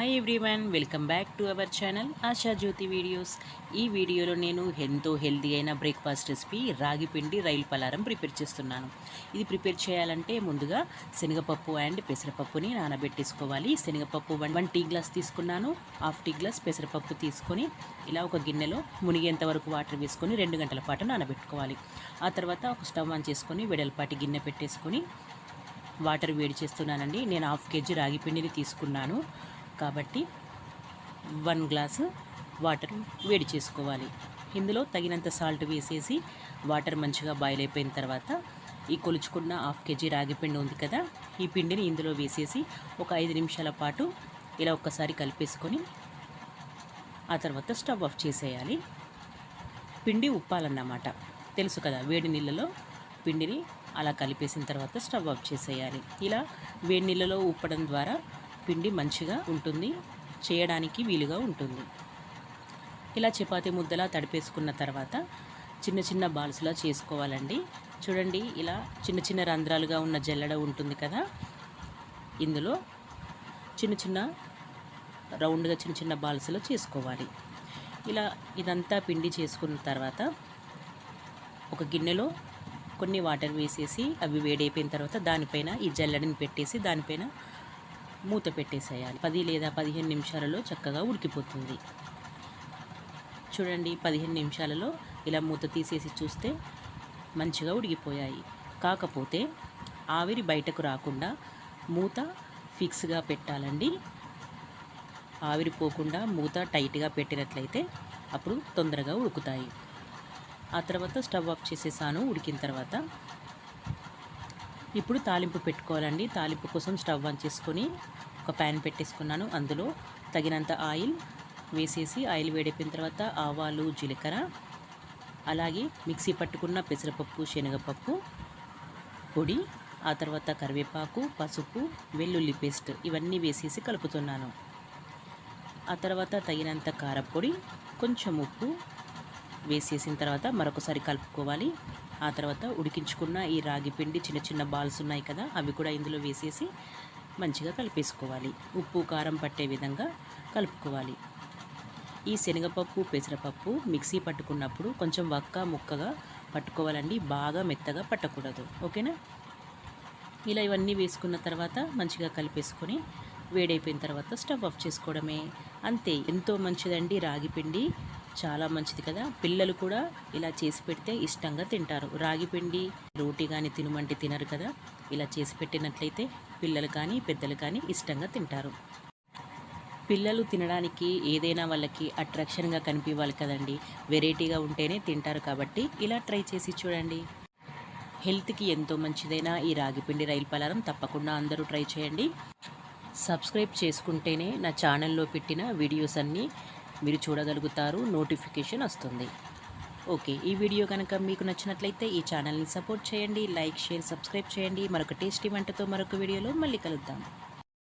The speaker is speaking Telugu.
Hi everyone welcome back to our channel Asha Jyothi videos ఈ వీడియోలో నేను ఎంతో హెల్తీ అయిన బ్రేక్ఫాస్ట్ రెసిపీ రాగి పిండి రైలు పలారం ప్రిపేర్ చేస్తున్నాను. ఇది ప్రిపేర్ చేయాలంటే ముందుగా శనగపప్పు అండ్ పెసరపప్పుని నానబెట్టేసుకోవాలి. శనగపప్పు వన్ వన్ టీ గ్లాస్ తీసుకున్నాను. హాఫ్ టీ గ్లాస్ పెసరపప్పు తీసుకొని ఇలా ఒక గిన్నెలో మునిగేంత వరకు వాటర్ వేసుకొని రెండు గంటల పాటు నానబెట్టుకోవాలి. ఆ తర్వాత ఒక స్టవ్ ఆన్ చేసుకొని వెడల్పాటి గిన్నె పెట్టేసుకొని వాటర్ వేడి చేస్తున్నానండి. నేను హాఫ్ కేజీ రాగి పిండిని తీసుకున్నాను. కాబట్టి వన్ గ్లాసు వాటర్ వేడి చేసుకోవాలి. ఇందులో తగినంత సాల్ట్ వేసేసి వాటర్ మంచిగా బాయిల్ అయిపోయిన తర్వాత ఈ కొలుచుకున్న హాఫ్ కేజీ రాగి పిండి ఉంది కదా ఈ పిండిని ఇందులో వేసేసి ఒక ఐదు నిమిషాల పాటు ఇలా ఒక్కసారి కలిపేసుకొని ఆ తర్వాత స్టవ్ ఆఫ్ చేసేయాలి. పిండి ఉప్పాలన్నమాట. తెలుసు కదా వేడి నీళ్ళలో పిండిని అలా కలిపేసిన తర్వాత స్టవ్ ఆఫ్ చేసేయాలి. ఇలా వేడి నీళ్ళలో ఉప్పడం ద్వారా పిండి మంచిగా ఉంటుంది చేయడానికి వీలుగా ఉంటుంది. ఇలా చపాతీ ముద్దలా తడిపేసుకున్న తర్వాత చిన్న చిన్న బాల్స్లా చేసుకోవాలండి. చూడండి ఇలా చిన్న చిన్న రంధ్రాలుగా ఉన్న జల్లెడ ఉంటుంది కదా? ఇందులో చిన్న చిన్న రౌండ్గా చిన్న చిన్న బాల్స్లో చేసుకోవాలి. ఇలా ఇదంతా పిండి చేసుకున్న తర్వాత ఒక గిన్నెలో కొన్ని వాటర్ వేసేసి అవి వేడైపోయిన తర్వాత దానిపైన ఈ జల్లెడని పెట్టేసి దానిపైన మూత పెట్టేసేయాలి. పది లేదా పదిహేను నిమిషాలలో చక్కగా ఉడికిపోతుంది. చూడండి పదిహేను నిమిషాలలో ఇలా మూత తీసేసి చూస్తే మంచిగా ఉడికిపోయాయి. కాకపోతే ఆవిరి బయటకు రాకుండా మూత ఫిక్స్గా పెట్టాలండి. ఆవిరి పోకుండా మూత టైట్గా పెట్టినట్లయితే అప్పుడు తొందరగా ఉడుకుతాయి. ఆ తర్వాత స్టవ్ ఆఫ్ చేసేసాను. ఉడికిన తర్వాత ఇప్పుడు తాలింపు పెట్టుకోవాలండి. తాలింపు కోసం స్టవ్ ఆన్ చేసుకొని ఒక ప్యాన్ పెట్టేసుకున్నాను. అందులో తగినంత ఆయిల్ వేసేసి ఆయిల్ వేడైపోయిన తర్వాత ఆవాలు జీలకర్ర అలాగే మిక్సీ పట్టుకున్న పెసరపప్పు శనగపప్పు పొడి ఆ తర్వాత కరివేపాకు పసుపు వెల్లుల్లి పేస్ట్ ఇవన్నీ వేసేసి కలుపుతున్నాను. ఆ తర్వాత తగినంత కారపొడి కొంచెం ఉప్పు వేసేసిన తర్వాత మరొకసారి కలుపుకోవాలి. ఆ తర్వాత ఉడికించుకున్న ఈ రాగి పిండి చిన్న చిన్న బాల్స్ ఉన్నాయి కదా అవి కూడా ఇందులో వేసేసి మంచిగా కలిపేసుకోవాలి. ఉప్పు కారం పట్టే విధంగా కలుపుకోవాలి. ఈ శనగపప్పు పెసరపప్పు మిక్సీ పట్టుకున్నప్పుడు కొంచెం వక్క ముక్కగా పట్టుకోవాలండి. బాగా మెత్తగా పట్టకూడదు. ఓకేనా? ఇలా ఇవన్నీ వేసుకున్న తర్వాత మంచిగా కలిపేసుకొని వేడైపోయిన తర్వాత స్టవ్ ఆఫ్ చేసుకోవడమే. అంతే. ఎంతో మంచిదండి రాగి పిండి. చాలా మంచిది కదా. పిల్లలు కూడా ఇలా చేసి పెడితే ఇష్టంగా తింటారు. రాగి పిండి రోటీ కానీ తినమంటే తినరు కదా. ఇలా చేసి పెట్టినట్లయితే పిల్లలు కానీ పెద్దలు కానీ ఇష్టంగా తింటారు. పిల్లలు తినడానికి ఏదైనా వాళ్ళకి అట్రాక్షన్గా కనిపించాలి కదండి. వెరైటీగా ఉంటేనే తింటారు కాబట్టి ఇలా ట్రై చేసి చూడండి. హెల్త్కి ఎంతో మంచిదైన ఈ రాగిపిండి రైలు పలారం తప్పకుండా అందరూ ట్రై చేయండి. సబ్స్క్రైబ్ చేసుకుంటేనే నా ఛానల్లో పెట్టిన వీడియోస్ అన్నీ మీరు చూడగలుగుతారు నోటిఫికేషన్ వస్తుంది. ఓకే ఈ వీడియో కనుక మీకు నచ్చినట్లయితే ఈ ఛానల్ని సపోర్ట్ చేయండి లైక్ షేర్ సబ్స్క్రైబ్ చేయండి. మరొక టేస్టీ వంటతో మరొక వీడియోలో మళ్ళీ కలుద్దాం.